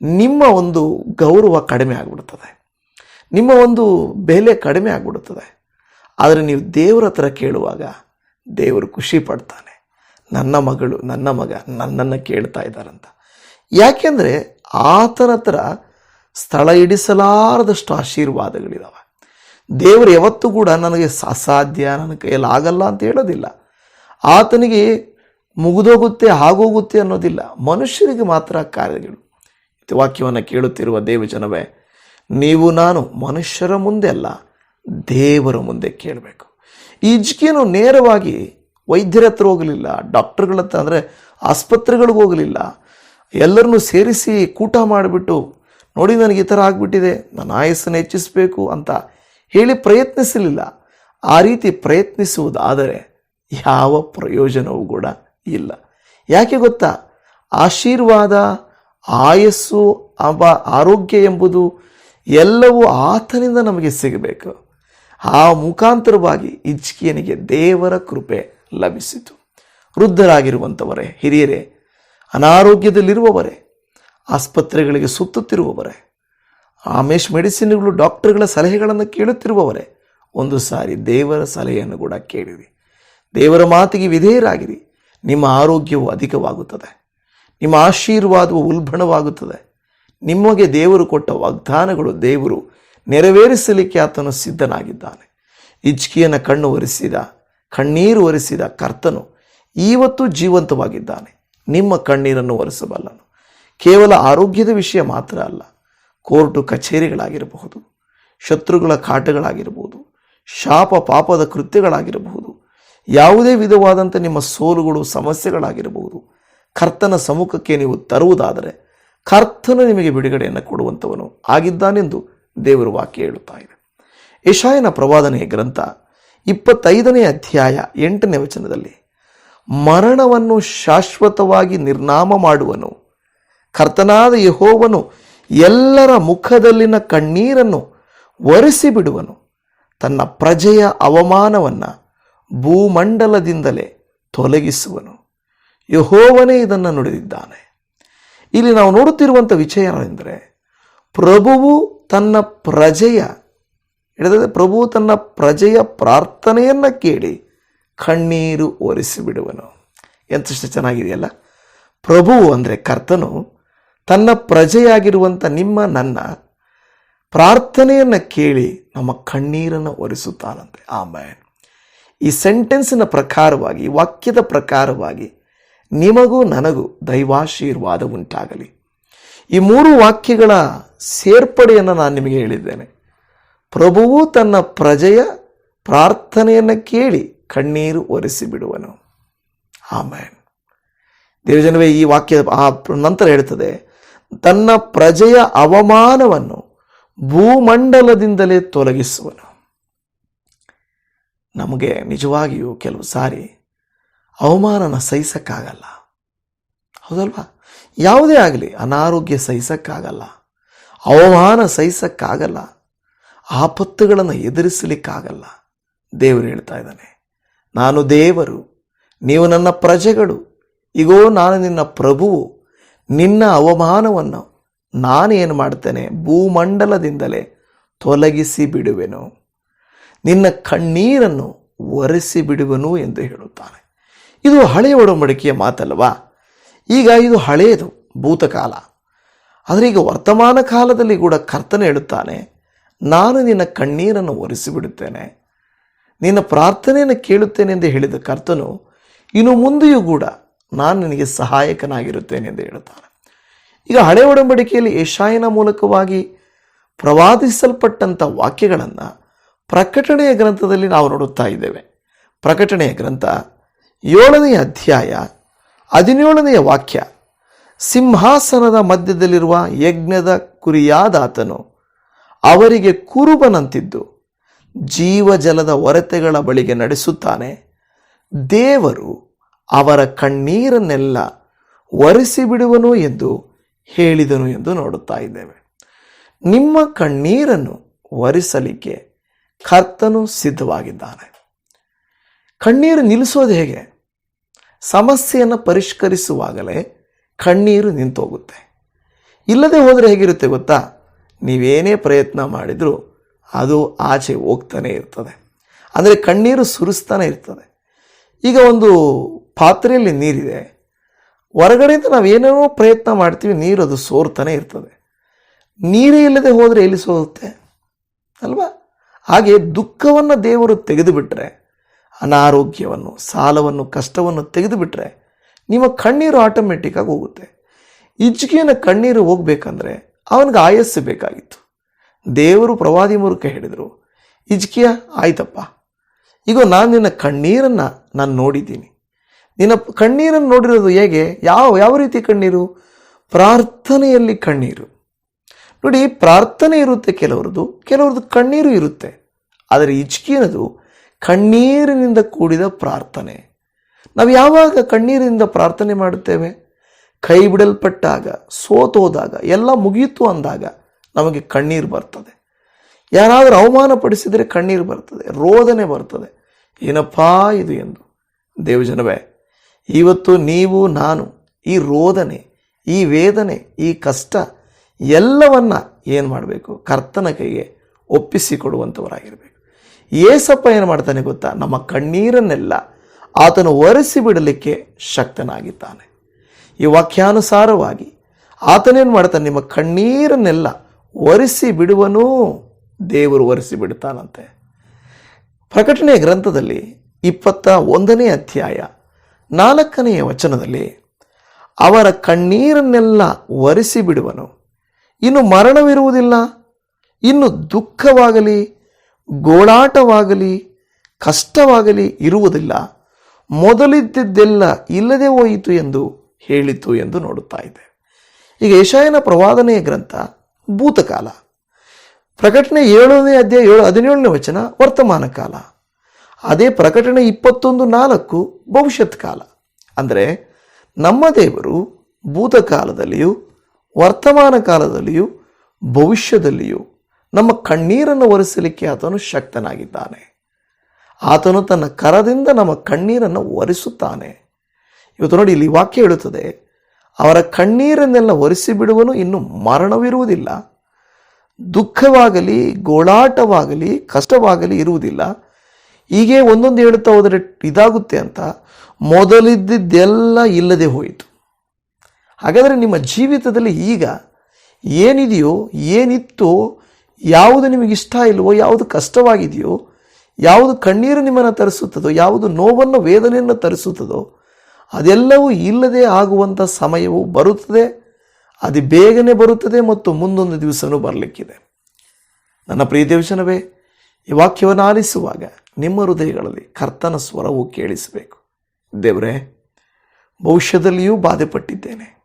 ನಿಮ್ಮ ಒಂದು ಗೌರವ ಕಡಿಮೆ ಆಗಿಬಿಡ್ತದೆ. ನಿಮ್ಮ ಒಂದು ಬೆಲೆ ಕಡಿಮೆ ಆಗಿಬಿಡುತ್ತದೆ ಆದರೆ ನೀವು ದೇವರ ಹತ್ರ ಕೇಳುವಾಗ ದೇವರು ಖುಷಿ ಪಡ್ತಾನೆ. ನನ್ನ ಮಗಳು, ನನ್ನ ಮಗ ನನ್ನನ್ನು ಕೇಳ್ತಾ ಇದ್ದಾರಂತ. ಯಾಕೆಂದರೆ ಆತನ ಹತ್ರ ಸ್ಥಳ ಇಡಿಸಲಾರದಷ್ಟು ಆಶೀರ್ವಾದಗಳಿದಾವೆ. ದೇವರು ಯಾವತ್ತೂ ಕೂಡ ನನಗೆ ಅಸಾಧ್ಯ ನನ್ನ ಕೈಯಲ್ಲಿ ಆಗಲ್ಲ ಅಂತ ಹೇಳೋದಿಲ್ಲ. ಆತನಿಗೆ ಮುಗಿದೋಗುತ್ತೆ, ಆಗೋಗುತ್ತೆ ಅನ್ನೋದಿಲ್ಲ. ಮನುಷ್ಯರಿಗೆ ಮಾತ್ರ ಕಾರ್ಯಗಳು. ವಾಕ್ಯವನ್ನು ಕೇಳುತ್ತಿರುವ ದೇವಜನವೇ ನೀವು, ನಾನು ಮನುಷ್ಯರ ಮುಂದೆ ಅಲ್ಲ, ದೇವರ ಮುಂದೆ ಕೇಳಬೇಕು. ಈ ಇಜ್ಕಿಯನ್ನು ನೇರವಾಗಿ ವೈದ್ಯರ ಹತ್ರ ಹೋಗಲಿಲ್ಲ, ಡಾಕ್ಟರ್ಗಳ ಹತ್ರ ಅಂದರೆ ಆಸ್ಪತ್ರೆಗಳಿಗೆ ಹೋಗಲಿಲ್ಲ, ಎಲ್ಲರನ್ನೂ ಸೇರಿಸಿ ಕೂಟ ಮಾಡಿಬಿಟ್ಟು ನೋಡಿ ನನಗೆ ಈ ಥರ ಆಗಿಬಿಟ್ಟಿದೆ. ನನ್ನ ಆಯಸ್ಸನ್ನು ಹೆಚ್ಚಿಸಬೇಕು ಅಂತ ಹೇಳಿ ಪ್ರಯತ್ನಿಸಲಿಲ್ಲ. ಆ ರೀತಿ ಪ್ರಯತ್ನಿಸುವುದಾದರೆ ಯಾವ ಪ್ರಯೋಜನವೂ ಕೂಡ ಇಲ್ಲ. ಯಾಕೆ ಗೊತ್ತಾ? ಆಶೀರ್ವಾದ, ಆಯಸ್ಸು, ಅವ ಆರೋಗ್ಯ ಎಂಬುದು ಎಲ್ಲವೂ ಆತನಿಂದ ನಮಗೆ ಸಿಗಬೇಕು. ಆ ಮುಖಾಂತರವಾಗಿ ಇಜ್ಕಿಯನಿಗೆ ದೇವರ ಕೃಪೆ ಲಭಿಸಿತು. ವೃದ್ಧರಾಗಿರುವಂಥವರೇ ಹಿರಿಯರೇ, ಅನಾರೋಗ್ಯದಲ್ಲಿರುವವರೇ ಆಸ್ಪತ್ರೆಗಳಿಗೆ ಸುತ್ತುತ್ತಿರುವವರೇ ಆಮೇಶ್ ಮೆಡಿಸಿನ್ಗಳು ಡಾಕ್ಟರ್ಗಳ ಸಲಹೆಗಳನ್ನು ಕೇಳುತ್ತಿರುವವರೇ, ಒಂದು ಸಾರಿ ದೇವರ ಸಲಹೆಯನ್ನು ಕೂಡ ಕೇಳಿರಿ. ದೇವರ ಮಾತಿಗೆ ವಿಧೇಯರಾಗಿರಿ. ನಿಮ್ಮ ಆರೋಗ್ಯವು ಅಧಿಕವಾಗುತ್ತದೆ. ನಿಮ್ಮ ಆಶೀರ್ವಾದವು ಉಲ್ಬಣವಾಗುತ್ತದೆ. ನಿಮಗೆ ದೇವರು ಕೊಟ್ಟ ವಾಗ್ದಾನಗಳು ದೇವರು ನೆರವೇರಿಸಲಿಕ್ಕೆ ಆತನು ಸಿದ್ಧನಾಗಿದ್ದಾನೆ. ಇಚ್ಕಿಯನ ಕಣ್ಣು ಒರೆಸಿದ, ಕಣ್ಣೀರು ಒರೆಸಿದ ಕರ್ತನು ಇವತ್ತು ಜೀವಂತವಾಗಿದ್ದಾನೆ. ನಿಮ್ಮ ಕಣ್ಣೀರನ್ನು ಒರೆಸಬಲ್ಲನು. ಕೇವಲ ಆರೋಗ್ಯದ ವಿಷಯ ಮಾತ್ರ ಅಲ್ಲ, ಕೋರ್ಟು ಕಚೇರಿಗಳಾಗಿರಬಹುದು, ಶತ್ರುಗಳ ಕಾಟಗಳಾಗಿರಬಹುದು, ಶಾಪ ಪಾಪದ ಕೃತ್ಯಗಳಾಗಿರಬಹುದು, ಯಾವುದೇ ವಿಧವಾದಂಥ ನಿಮ್ಮ ಸೋಲುಗಳು, ಸಮಸ್ಯೆಗಳಾಗಿರಬಹುದು, ಕರ್ತನ ಸಮ್ಮುಖಕ್ಕೆ ನೀವು ತರುವುದಾದರೆ ಕರ್ತನು ನಿಮಗೆ ಬಿಡುಗಡೆಯನ್ನು ಕೊಡುವಂಥವನು ಆಗಿದ್ದಾನೆಂದು ದೇವರು ವಾಕ್ಯ ಹೇಳುತ್ತಾ ಇದೆ. ಯಶಾಯನ ಪ್ರವಾದನೆಯ ಗ್ರಂಥ ಇಪ್ಪತ್ತೈದನೇ ಅಧ್ಯಾಯ ಎಂಟನೇ ವಚನದಲ್ಲಿ, ಮರಣವನ್ನು ಶಾಶ್ವತವಾಗಿ ನಿರ್ನಾಮ ಮಾಡುವನು ಕರ್ತನಾದ ಯಹೋವನು ಎಲ್ಲರ ಮುಖದಲ್ಲಿನ ಕಣ್ಣೀರನ್ನು ಒರೆಸಿ ಬಿಡುವನು ತನ್ನ ಪ್ರಜೆಯ ಅವಮಾನವನ್ನು ಭೂಮಂಡಲದಿಂದಲೇ ತೊಲಗಿಸುವನು. ಯಹೋವನೇ ಇದನ್ನು ನುಡಿದಿದ್ದಾನೆ. ಇಲ್ಲಿ ನಾವು ನೋಡುತ್ತಿರುವಂಥ ವಿಷಯ ಏನೆಂದರೆ, ಪ್ರಭುವು ತನ್ನ ಪ್ರಜೆಯ ಹಿಡಿದರೆ ಪ್ರಭು ತನ್ನ ಪ್ರಜೆಯ ಪ್ರಾರ್ಥನೆಯನ್ನು ಕೇಳಿ ಕಣ್ಣೀರು ಒರೆಸಿಬಿಡುವನು. ಎಂತಷ್ಟು ಚೆನ್ನಾಗಿದೆಯಲ್ಲ? ಪ್ರಭುವು ಅಂದರೆ ಕರ್ತನು ತನ್ನ ಪ್ರಜೆಯಾಗಿರುವಂಥ ನಿಮ್ಮ ನನ್ನ ಪ್ರಾರ್ಥನೆಯನ್ನು ಕೇಳಿ ನಮ್ಮ ಕಣ್ಣೀರನ್ನು ಒರೆಸುತ್ತಾನಂತೆ. ಆಮೇಲೆ ಈ ಸೆಂಟೆನ್ಸಿನ ಪ್ರಕಾರವಾಗಿ ವಾಕ್ಯದ ಪ್ರಕಾರವಾಗಿ ನಿಮಗೂ ನನಗೂ ದೈವಾಶೀರ್ವಾದ ಉಂಟಾಗಲಿ. ಈ ಮೂರು ವಾಕ್ಯಗಳ ಸೇರ್ಪಡೆಯನ್ನು ನಾನು ನಿಮಗೆ ಹೇಳಿದ್ದೇನೆ. ಪ್ರಭುವು ತನ್ನ ಪ್ರಜೆಯ ಪ್ರಾರ್ಥನೆಯನ್ನು ಕೇಳಿ ಕಣ್ಣೀರು ಒರೆಸಿ ಬಿಡುವನು. ಆಮೇನ್. ದೇವಜನವೇ, ಈ ವಾಕ್ಯ ಆ ನಂತರ ಹೇಳ್ತದೆ ತನ್ನ ಪ್ರಜೆಯ ಅವಮಾನವನ್ನು ಭೂಮಂಡಲದಿಂದಲೇ ತೊಲಗಿಸುವನು. ನಮಗೆ ನಿಜವಾಗಿಯೂ ಕೆಲವು ಸಾರಿ ಅವಮಾನನ ಸಹಿಸಕ್ಕಾಗಲ್ಲ. ಹೌದಲ್ವಾ? ಯಾವುದೇ ಆಗಲಿ, ಅನಾರೋಗ್ಯ ಸಹಿಸಕ್ಕಾಗಲ್ಲ, ಅವಮಾನ ಸಹಿಸಕ್ಕಾಗಲ್ಲ, ಆಪತ್ತುಗಳನ್ನು ಎದುರಿಸಲಿಕ್ಕಾಗಲ್ಲ, ದೇವರು ಹೇಳ್ತಾ ಇದ್ದಾನೆ. ನಾನು ದೇವರು, ನೀವು ನನ್ನ ಪ್ರಜೆಗಳು ಈಗೋ ನಾನು ನಿನ್ನ ಪ್ರಭುವು ನಿನ್ನ ಅವಮಾನವನ್ನು ನಾನೇನು ಮಾಡ್ತೇನೆ? ಭೂಮಂಡಲದಿಂದಲೇ ತೊಲಗಿಸಿ ಬಿಡುವೆನು. ನಿನ್ನ ಕಣ್ಣೀರನ್ನು ಒರೆಸಿ ಬಿಡುವನು ಎಂದು ಹೇಳುತ್ತಾನೆ. ಇದು ಹಳೆಯ ಒಡಂಬಡಿಕೆಯ ಮಾತಲ್ವಾ ಈಗ ಇದು ಹಳೆಯದು, ಭೂತಕಾಲ. ಆದರೆ ಈಗ ವರ್ತಮಾನ ಕಾಲದಲ್ಲಿ ಕೂಡ ಕರ್ತನ ಹೇಳುತ್ತಾನೆ, ನಾನು ನಿನ್ನ ಕಣ್ಣೀರನ್ನು ಒರೆಸಿಬಿಡುತ್ತೇನೆ ನಿನ್ನ ಪ್ರಾರ್ಥನೆಯನ್ನು ಕೇಳುತ್ತೇನೆ ಎಂದು ಹೇಳಿದ ಕರ್ತನು ಇನ್ನು ಮುಂದೆಯೂ ಕೂಡ ನಾನು ನಿನಗೆ ಸಹಾಯಕನಾಗಿರುತ್ತೇನೆ ಎಂದು ಹೇಳುತ್ತಾನೆ. ಈಗ ಹಳೆ ಒಡಂಬಡಿಕೆಯಲ್ಲಿ ಏಷಾಯನ ಮೂಲಕವಾಗಿ ಪ್ರವಾದಿಸಲ್ಪಟ್ಟಂಥ ವಾಕ್ಯಗಳನ್ನು ಪ್ರಕಟಣೆಯ ಗ್ರಂಥದಲ್ಲಿ ನಾವು ನೋಡುತ್ತಾ ಇದ್ದೇವೆ. ಪ್ರಕಟಣೆಯ ಗ್ರಂಥ ಏಳನೆಯ ಅಧ್ಯಾಯ ಹದಿನೇಳನೆಯ ವಾಕ್ಯ, ಸಿಂಹಾಸನದ ಮಧ್ಯದಲ್ಲಿರುವ ಯಜ್ಞದ ಕುರಿಯಾದಾತನು ಅವರಿಗೆ ಕುರುಬನಂತಿದ್ದು ಜೀವಜಲದ ಒರತೆಗಳ ಬಳಿಗೆ ನಡೆಸುತ್ತಾನೆ. ದೇವರು ಅವರ ಕಣ್ಣೀರನ್ನೆಲ್ಲ ಒರೆಸಿಬಿಡುವನು ಎಂದು ಹೇಳಿದನು ಎಂದು ನೋಡುತ್ತಾ ಇದ್ದೇವೆ. ನಿಮ್ಮ ಕಣ್ಣೀರನ್ನು ಒರೆಸಲಿಕ್ಕೆ ಕರ್ತನು ಸಿದ್ಧವಾಗಿದ್ದಾನೆ. ಕಣ್ಣೀರು ನಿಲ್ಲಿಸೋದು ಹೇಗೆ? ಸಮಸ್ಯೆಯನ್ನು ಪರಿಷ್ಕರಿಸುವಾಗಲೇ ಕಣ್ಣೀರು ನಿಂತೋಗುತ್ತೆ. ಇಲ್ಲದೆ ಹೋದರೆ ಹೇಗಿರುತ್ತೆ ಗೊತ್ತಾ? ನೀವೇನೇ ಪ್ರಯತ್ನ ಮಾಡಿದರೂ ಅದು ಆಚೆ ಹೋಗ್ತಾನೆ ಇರ್ತದೆ. ಅಂದರೆ ಕಣ್ಣೀರು ಸುರಿಸ್ತಾನೆ ಇರ್ತದೆ. ಈಗ ಒಂದು ಪಾತ್ರೆಯಲ್ಲಿ ನೀರಿದೆ. ಹೊರಗಡೆಯಿಂದ ನಾವು ಏನೇನೋ ಪ್ರಯತ್ನ ಮಾಡ್ತೀವಿ, ನೀರು ಅದು ಸೋರ್ತಾನೆ ಇರ್ತದೆ. ನೀರೇ ಇಲ್ಲದೆ ಹೋದರೆ ಎಲ್ಲಿ ಸೋರುತ್ತೆ? ಅಲ್ವಾ? ಹಾಗೆ ದುಃಖವನ್ನು ದೇವರು ತೆಗೆದುಬಿಟ್ರೆ, ಅನಾರೋಗ್ಯವನ್ನು, ಸಾಲವನ್ನು, ಕಷ್ಟವನ್ನು ತೆಗೆದುಬಿಟ್ರೆ, ನಿಮ್ಮ ಕಣ್ಣೀರು ಆಟೋಮೆಟಿಕ್ಕಾಗಿ ಹೋಗುತ್ತೆ. ಇಜ್ಜಿಗೆನ ಕಣ್ಣೀರು ಹೋಗ್ಬೇಕಂದ್ರೆ ಅವನಿಗೆ ಆಯಸ್ಸು ಬೇಕಾಗಿತ್ತು. ದೇವರು ಪ್ರವಾದಿ ಮೂಲಕ ಹೇಳಿದರು ಇಜ್ಕಿಯ ಆಯ್ತಪ್ಪ ಈಗ ನಾನು ನಿನ್ನ ಕಣ್ಣೀರನ್ನು ನಾನು ನೋಡಿದ್ದೀನಿ. ನಿನ್ನ ಕಣ್ಣೀರನ್ನು ನೋಡಿರೋದು ಹೇಗೆ? ಯಾವ ಯಾವ ರೀತಿ ಕಣ್ಣೀರು? ಪ್ರಾರ್ಥನೆಯಲ್ಲಿ ಕಣ್ಣೀರು. ನೋಡಿ, ಪ್ರಾರ್ಥನೆ ಇರುತ್ತೆ ಕೆಲವ್ರದ್ದು ಕೆಲವ್ರದ್ದು ಕಣ್ಣೀರು ಇರುತ್ತೆ. ಆದರೆ ಇಚ್ಕಿನದು ಕಣ್ಣೀರಿನಿಂದ ಕೂಡಿದ ಪ್ರಾರ್ಥನೆ. ನಾವು ಯಾವಾಗ ಕಣ್ಣೀರಿನಿಂದ ಪ್ರಾರ್ಥನೆ ಮಾಡುತ್ತೇವೆ? ಕೈ ಬಿಡಲ್ಪಟ್ಟಾಗ, ಸೋತೋದಾಗ, ಎಲ್ಲ ಮುಗಿಯಿತು ಅಂದಾಗ ನಮಗೆ ಕಣ್ಣೀರು ಬರ್ತದೆ. ಯಾರಾದರೂ ಅವಮಾನ ಪಡಿಸಿದರೆ ಕಣ್ಣೀರು ಬರ್ತದೆ, ರೋದನೆ ಬರ್ತದೆ. ಏನಪ್ಪಾ ಇದು ಎಂದು. ದೇವಜನವೇ ಇವತ್ತು ನೀವು, ನಾನು, ಈ ರೋದನೆ, ಈ ವೇದನೆ, ಈ ಕಷ್ಟ, ಎಲ್ಲವನ್ನು ಏನು ಮಾಡಬೇಕು? ಕರ್ತನ ಕೈಗೆ ಒಪ್ಪಿಸಿಕೊಡುವಂಥವರಾಗಿರಬೇಕು ಏಸಪ್ಪ ಏನು ಮಾಡ್ತಾನೆ ಗೊತ್ತಾ? ನಮ್ಮ ಕಣ್ಣೀರನ್ನೆಲ್ಲ ಆತನು ಒರೆಸಿ ಬಿಡಲಿಕ್ಕೆ ಶಕ್ತನಾಗಿದ್ದಾನೆ. ಈ ವಾಕ್ಯಾನುಸಾರವಾಗಿ ಆತನೇನು ಮಾಡ್ತಾನೆ? ನಿಮ್ಮ ಕಣ್ಣೀರನ್ನೆಲ್ಲ ಒರೆಸಿ ಬಿಡುವನೂ ದೇವರು ಒರೆಸಿ ಬಿಡ್ತಾನಂತೆ. ಪ್ರಕಟಣೆಯ ಗ್ರಂಥದಲ್ಲಿ ಇಪ್ಪತ್ತ ಒಂದನೇ ಅಧ್ಯಾಯ ನಾಲ್ಕನೆಯ ವಚನದಲ್ಲಿ, ಅವರ ಕಣ್ಣೀರನ್ನೆಲ್ಲ ಒರೆಸಿ ಬಿಡುವನು ಇನ್ನು ಮರಣವಿರುವುದಿಲ್ಲ, ಇನ್ನು ದುಃಖವಾಗಲಿ, ಗೋಳಾಟವಾಗಲಿ, ಕಷ್ಟವಾಗಲಿ ಇರುವುದಿಲ್ಲ. ಮೊದಲಿದ್ದದ್ದೆಲ್ಲ ಇಲ್ಲದೆ ಹೋಯಿತು ಎಂದು ಹೇಳಿತು ಎಂದು ನೋಡುತ್ತಾ ಇದೆ. ಈಗ ಯಶಾಯನ ಪ್ರವಾದನೆಯ ಗ್ರಂಥ, ಭೂತಕಾಲ. ಪ್ರಕಟಣೆ ಏಳನೇ ಅಧ್ಯಾಯ ಏಳು, ಹದಿನೇಳನೇ ವಚನ ವರ್ತಮಾನ ಕಾಲ ಅದೇ ಪ್ರಕಟಣೆ ಇಪ್ಪತ್ತೊಂದು ನಾಲ್ಕು ಭವಿಷ್ಯತ್ ಕಾಲ. ಅಂದರೆ ನಮ್ಮ ದೇವರು ಭೂತಕಾಲದಲ್ಲಿಯೂ ವರ್ತಮಾನ ಕಾಲದಲ್ಲಿಯೂ, ಭವಿಷ್ಯದಲ್ಲಿಯೂ ನಮ್ಮ ಕಣ್ಣೀರನ್ನು ಒರೆಸಲಿಕ್ಕೆ ಆತನು ಶಕ್ತನಾಗಿದ್ದಾನೆ. ಆತನು ತನ್ನ ಕರದಿಂದ ನಮ್ಮ ಕಣ್ಣೀರನ್ನು ಒರೆಸುತ್ತಾನೆ. ಇವತ್ತು ನೋಡಿ ಇಲ್ಲಿ ವಾಕ್ಯ ಹೇಳುತ್ತದೆ, ಅವರ ಕಣ್ಣೀರನ್ನೆಲ್ಲ ಒರೆಸಿ ಬಿಡುವನು ಇನ್ನು ಮರಣವಿರುವುದಿಲ್ಲ. ದುಃಖವಾಗಲಿ, ಗೋಳಾಟವಾಗಲಿ, ಕಷ್ಟವಾಗಲಿ ಇರುವುದಿಲ್ಲ. ಹೀಗೆ ಒಂದೊಂದು ಹೇಳುತ್ತಾ ಹೋದರೆ ಇದಾಗುತ್ತೆ ಅಂತ ಮೊದಲಿದ್ದೆಲ್ಲ ಇಲ್ಲದೆ ಹೋಯಿತು. ಹಾಗಾದರೆ ನಿಮ್ಮ ಜೀವಿತದಲ್ಲಿ ಈಗ ಏನಿದೆಯೋ, ಏನಿತ್ತು, ಯಾವುದು ನಿಮಗೆ ಇಷ್ಟ ಇಲ್ವೋ ಯಾವುದು ಕಷ್ಟವಾಗಿದೆಯೋ, ಯಾವುದು ಕಣ್ಣೀರು ನಿಮ್ಮನ್ನು ತರಿಸುತ್ತದೋ, ಯಾವುದು ನೋವನ್ನು, ವೇದನೆಯನ್ನು ತರಿಸುತ್ತದೋ, ಅದೆಲ್ಲವೂ ಇಲ್ಲದೆ ಆಗುವಂಥ ಸಮಯವು ಬರುತ್ತದೆ. ಅದು ಬೇಗನೆ ಬರುತ್ತದೆ ಮತ್ತು ಮುಂದೊಂದು ದಿವಸವೂ ಬರಲಿಕ್ಕಿದೆ. ನನ್ನ ಪ್ರಿಯ ದೇವಶನವೇ ಈ ವಾಕ್ಯವನ್ನು ಆಲಿಸುವಾಗ ನಿಮ್ಮ ಹೃದಯಗಳಲ್ಲಿ ಕರ್ತನ ಸ್ವರವು ಕೇಳಿಸಬೇಕು. ದೇವರೇ, ಭವಿಷ್ಯದಲ್ಲಿಯೂ ಬಾಧೆ ಪಟ್ಟಿದ್ದೇನೆ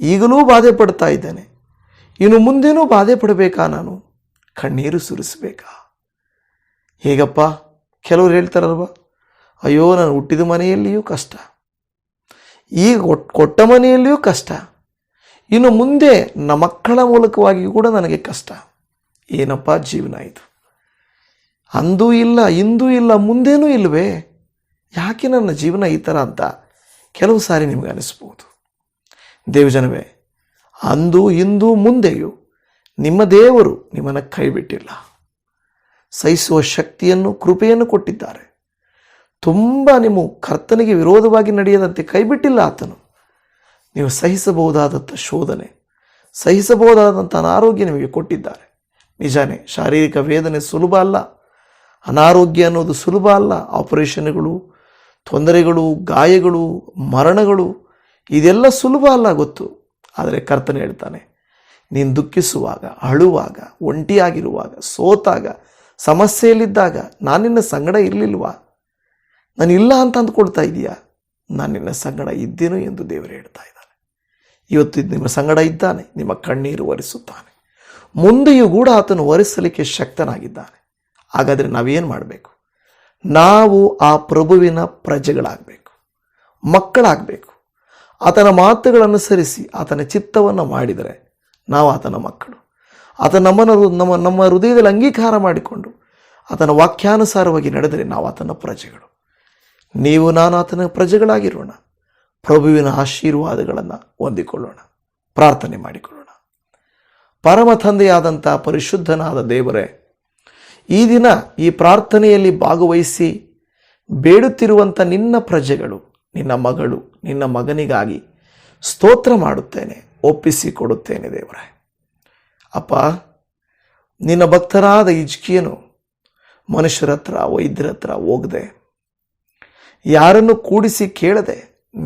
ಈಗಲೂ ಬಾಧೆ ಪಡ್ತಾ ಇದ್ದೇನೆ. ಇನ್ನು ಮುಂದೇನೂ ಬಾಧೆ ಪಡಬೇಕಾ ನಾನು? ಕಣ್ಣೀರು ಸುರಿಸಬೇಕಾ? ಹೇಗಪ್ಪ? ಕೆಲವರು ಹೇಳ್ತಾರಲ್ವ? ಅಯ್ಯೋ, ನಾನು ಹುಟ್ಟಿದ ಮನೆಯಲ್ಲಿಯೂ ಕಷ್ಟ. ಈಗ ಕೊಟ್- ಕೊಟ್ಟ ಮನೆಯಲ್ಲಿಯೂ ಕಷ್ಟ. ಇನ್ನು ಮುಂದೆ ನಮ್ಮ ಮಕ್ಕಳ ಮೂಲಕವಾಗಿ ಕೂಡ ನನಗೆ ಕಷ್ಟ. ಏನಪ್ಪ ಜೀವನ ಇದು? ಅಂದೂ ಇಲ್ಲ, ಇಂದೂ ಇಲ್ಲ, ಮುಂದೇನೂ ಇಲ್ಲವೇ ಯಾಕೆ ನನ್ನ ಜೀವನ ಈ ಥರ ಅಂತ ಕೆಲವು ಸಾರಿ ನಿಮಗೆ ಅನಿಸ್ಬೋದು ದೇವಜನವೇ, ಅಂದು ಇಂದು ಮುಂದೆಯೂ ನಿಮ್ಮ ದೇವರು ನಿಮ್ಮನ್ನು ಕೈಬಿಟ್ಟಿಲ್ಲ. ಸಹಿಸುವ ಶಕ್ತಿಯನ್ನು, ಕೃಪೆಯನ್ನು ಕೊಟ್ಟಿದ್ದಾರೆ. ತುಂಬ ನಿಮ್ಮ ಕರ್ತನಿಗೆ ವಿರೋಧವಾಗಿ ನಡೆಯದಂತೆ ಕೈಬಿಟ್ಟಿಲ್ಲ ಆತನು. ನೀವು ಸಹಿಸಬಹುದಾದಂಥ ಶೋಧನೆ, ಸಹಿಸಬಹುದಾದಂಥ ಅನಾರೋಗ್ಯ ನಿಮಗೆ ಕೊಟ್ಟಿದ್ದಾರೆ. ನಿಜಾನೇ, ಶಾರೀರಿಕ ವೇದನೆ ಸುಲಭ ಅಲ್ಲ. ಅನಾರೋಗ್ಯ ಅನ್ನೋದು ಸುಲಭ ಅಲ್ಲ. ಆಪರೇಷನ್ಗಳು, ತೊಂದರೆಗಳು, ಗಾಯಗಳು, ಮರಣಗಳು, ಇದೆಲ್ಲ ಸುಲಭ ಅಲ್ಲ ಗೊತ್ತು. ಆದರೆ ಕರ್ತನೆ ಹೇಳ್ತಾನೆ, ನೀನು ದುಃಖಿಸುವಾಗ, ಅಳುವಾಗ, ಒಂಟಿಯಾಗಿರುವಾಗ, ಸೋತಾಗ, ಸಮಸ್ಯೆಯಲ್ಲಿದ್ದಾಗ ನಾನು ನಿನ್ನ ಸಂಗಡ ಇರಲಿಲ್ವಾ? ನಾನು ಇಲ್ಲ ಅಂತ ಅಂದ್ಕೊಳ್ತಾ ಇದೀಯಾ? ನಾನು ನಿನ್ನ ಸಂಗಡ ಇದ್ದೇನು ಎಂದು ದೇವರು ಹೇಳ್ತಾ ಇದ್ದಾನೆ. ಇವತ್ತು ನಿಮ್ಮ ಸಂಗಡ ಇದ್ದಾನೆ, ನಿಮ್ಮ ಕಣ್ಣೀರು ಒರೆಸುತ್ತಾನೆ. ಮುಂದೆಯೂ ಕೂಡ ಆತನು ಒರೆಸಲಿಕ್ಕೆ ಶಕ್ತನಾಗಿದ್ದಾನೆ. ಹಾಗಾದರೆ ನಾವೇನು ಮಾಡಬೇಕು? ನಾವು ಆ ಪ್ರಭುವಿನ ಪ್ರಜೆಗಳಾಗಬೇಕು. ಮಕ್ಕಳಾಗಬೇಕು. ಆತನ ಮಾತುಗಳನ್ನು ಅನುಸರಿಸಿ ಆತನ ಚಿತ್ತವನ್ನು ಮಾಡಿದರೆ ನಾವು ಆತನ ಮಕ್ಕಳು. ಆತ ನಮ್ಮನ್ನು ನಮ್ಮ ನಮ್ಮ ಹೃದಯದಲ್ಲಿ ಅಂಗೀಕಾರ ಮಾಡಿಕೊಂಡು ಆತನ ವಾಕ್ಯಾನುಸಾರವಾಗಿ ನಡೆದರೆ ನಾವು ಆತನ ಪ್ರಜೆಗಳು. ನೀವು, ನಾನು ಆತನ ಪ್ರಜೆಗಳಾಗಿರೋಣ. ಪ್ರಭುವಿನ ಆಶೀರ್ವಾದಗಳನ್ನು ಹೊಂದಿಕೊಳ್ಳೋಣ. ಪ್ರಾರ್ಥನೆ ಮಾಡಿಕೊಳ್ಳೋಣ. ಪರಮ ತಂದೆಯಾದಂಥ ಪರಿಶುದ್ಧನಾದ ದೇವರೇ ಈ ದಿನ ಈ ಪ್ರಾರ್ಥನೆಯಲ್ಲಿ ಭಾಗವಹಿಸಿ ಬೇಡುತ್ತಿರುವಂಥ ನಿನ್ನ ಪ್ರಜೆಗಳು, ನಿನ್ನ ಮಗಳು, ನಿನ್ನ ಮಗನಿಗಾಗಿ ಸ್ತೋತ್ರ ಮಾಡುತ್ತೇನೆ ಒಪ್ಪಿಸಿ ಕೊಡುತ್ತೇನೆ ದೇವರೇ. ಅಪ್ಪ, ನಿನ್ನ ಭಕ್ತರಾದ ಇಜ್ಕಿಯನು ಮನುಷ್ಯರ ಹತ್ರ, ವೈದ್ಯರ ಹತ್ರ ಹೋಗದೆ, ಯಾರನ್ನು ಕೂಡಿಸಿ ಕೇಳದೆ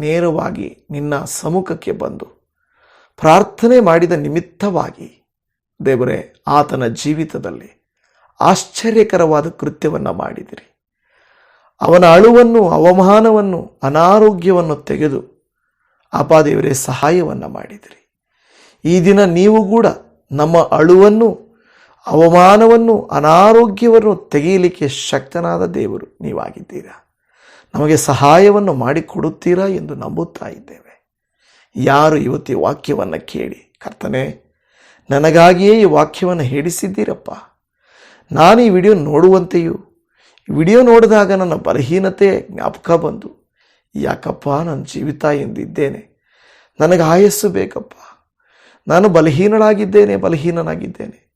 ನೇರವಾಗಿ ನಿನ್ನ ಸಮ್ಮುಖಕ್ಕೆ ಬಂದು ಪ್ರಾರ್ಥನೆ ಮಾಡಿದ ನಿಮಿತ್ತವಾಗಿ ದೇವರೇ, ಆತನ ಜೀವಿತದಲ್ಲಿ ಆಶ್ಚರ್ಯಕರವಾದ ಕೃತ್ಯವನ್ನು ಮಾಡಿದಿರಿ. ಅವನ ಅಳುವನ್ನು, ಅವಮಾನವನ್ನು, ಅನಾರೋಗ್ಯವನ್ನು ತೆಗೆದು ಅಪಾದೇವರೇ ದೇವರೇ ಸಹಾಯವನ್ನು ಮಾಡಿದಿರಿ. ಈ ದಿನ ನೀವು ಕೂಡ ನಮ್ಮ ಅಳುವನ್ನು, ಅವಮಾನವನ್ನು, ಅನಾರೋಗ್ಯವನ್ನು ತೆಗೆಯಲಿಕ್ಕೆ ಶಕ್ತನಾದ ದೇವರು ನೀವಾಗಿದ್ದೀರಾ? ನಮಗೆ ಸಹಾಯವನ್ನು ಮಾಡಿಕೊಡುತ್ತೀರಾ ಎಂದು ನಂಬುತ್ತಾ ಇದ್ದೇವೆ. ಯಾರು ಇವತ್ತು ವಾಕ್ಯವನ್ನು ಕೇಳಿ, ಕರ್ತನೆ, ನನಗಾಗಿಯೇ ಈ ವಾಕ್ಯವನ್ನು ಹೇಳಿಸಿದ್ದೀರಪ್ಪ. ನಾನು ಈ ವಿಡಿಯೋ ನೋಡುವಂತೆಯೂ ವಿಡಿಯೋ ನೋಡಿದಾಗ ನನ್ನ ಬಲಹೀನತೆ ಜ್ಞಾಪಕ ಬಂದು, ಯಾಕಪ್ಪ ನನ್ನ ಜೀವಿತ ಎಂದಿದ್ದೇನೆ? ನನಗೆ ಆಯಸ್ಸು ಬೇಕಪ್ಪ. ನಾನು ಬಲಹೀನಳಾಗಿದ್ದೇನೆ, ಬಲಹೀನನಾಗಿದ್ದೇನೆ.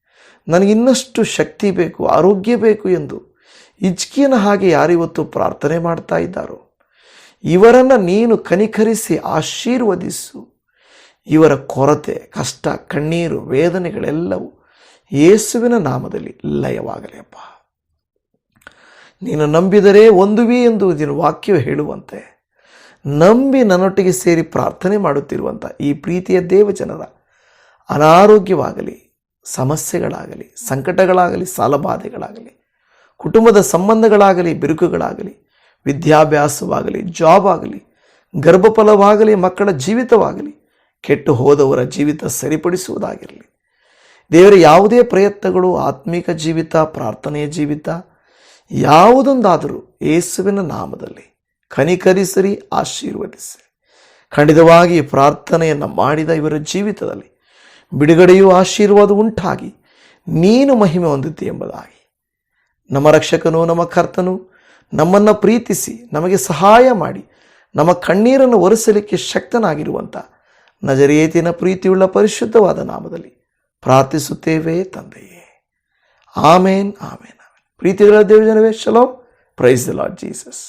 ನನಗಿನ್ನಷ್ಟು ಶಕ್ತಿ ಬೇಕು, ಆರೋಗ್ಯ ಬೇಕು ಎಂದು ಇಜ್ಕಿಯನ ಹಾಗೆ ಯಾರಿವತ್ತು ಪ್ರಾರ್ಥನೆ ಮಾಡ್ತಾ ಇದ್ದಾರೋ? ಇವರನ್ನು ನೀನು ಕನಿಕರಿಸಿ ಆಶೀರ್ವದಿಸು. ಇವರ ಕೊರತೆ, ಕಷ್ಟ, ಕಣ್ಣೀರು, ವೇದನೆಗಳೆಲ್ಲವೂ ಯೇಸುವಿನ ನಾಮದಲ್ಲಿ ಲಯವಾಗಲಿ ಅಪ್ಪ. ನೀನು ನಂಬಿದರೆ ಒಂದುವಿ ಎಂದು ನಿನ್ನ ವಾಕ್ಯ ಹೇಳುವಂತೆ, ನಂಬಿ ನನ್ನೊಟ್ಟಿಗೆ ಸೇರಿ ಪ್ರಾರ್ಥನೆ ಮಾಡುತ್ತಿರುವಂಥ ಈ ಪ್ರೀತಿಯ ದೇವಜನರ ಅನಾರೋಗ್ಯವಾಗಲಿ, ಸಮಸ್ಯೆಗಳಾಗಲಿ, ಸಂಕಟಗಳಾಗಲಿ, ಸಾಲಬಾಧೆಗಳಾಗಲಿ, ಕುಟುಂಬದ ಸಂಬಂಧಗಳಾಗಲಿ, ಬಿರುಕುಗಳಾಗಲಿ, ವಿದ್ಯಾಭ್ಯಾಸವಾಗಲಿ ಜಾಬ್ ಆಗಲಿ ಗರ್ಭಫಲವಾಗಲಿ, ಮಕ್ಕಳ ಜೀವಿತವಾಗಲಿ, ಕೆಟ್ಟು ಹೋದವರ ಜೀವಿತ ಸರಿಪಡಿಸುವುದಾಗಿರಲಿ. ದೇವರ ಯಾವುದೇ ಪ್ರಯತ್ನಗಳು ಆತ್ಮಿಕ ಜೀವಿತ, ಪ್ರಾರ್ಥನೆಯ ಜೀವಿತ, ಯಾವುದೊಂದಾದರೂ ಯೇಸುವಿನ ನಾಮದಲ್ಲಿ ಕನಿಕರಿಸಿರಿ ಆಶೀರ್ವದಿಸಿ ಖಂಡಿತವಾಗಿ ಪ್ರಾರ್ಥನೆಯನ್ನು ಮಾಡಿದ ಇವರ ಜೀವಿತದಲ್ಲಿ ಬಿಡುಗಡೆಯೂ ಆಶೀರ್ವಾದ ಉಂಟಾಗಿ ನೀನು ಮಹಿಮೆ ಹೊಂದಿದ್ದೆ ಎಂಬುದಾಗಿ. ನಮ್ಮ ರಕ್ಷಕನು, ನಮ್ಮ ಕರ್ತನು ನಮ್ಮನ್ನು ಪ್ರೀತಿಸಿ, ನಮಗೆ ಸಹಾಯ ಮಾಡಿ, ನಮ್ಮ ಕಣ್ಣೀರನ್ನು ಒರೆಸಲಿಕ್ಕೆ ಶಕ್ತನಾಗಿರುವಂಥ ನಜರೇತಿನ ಪ್ರೀತಿಯುಳ್ಳ ಪರಿಶುದ್ಧವಾದ ನಾಮದಲ್ಲಿ ಪ್ರಾರ್ಥಿಸುತ್ತೇವೆ ತಂದೆಯೇ ಆಮೇನ್ ಆಮೇನ್ ಆಮೇನ್ ಪ್ರೀತಿಗಳ ದೇವಜನವೇ ಶಲೋ ಪ್ರೈಸ್ ದ ಲಾರ್ಡ್ ಜೀಸಸ್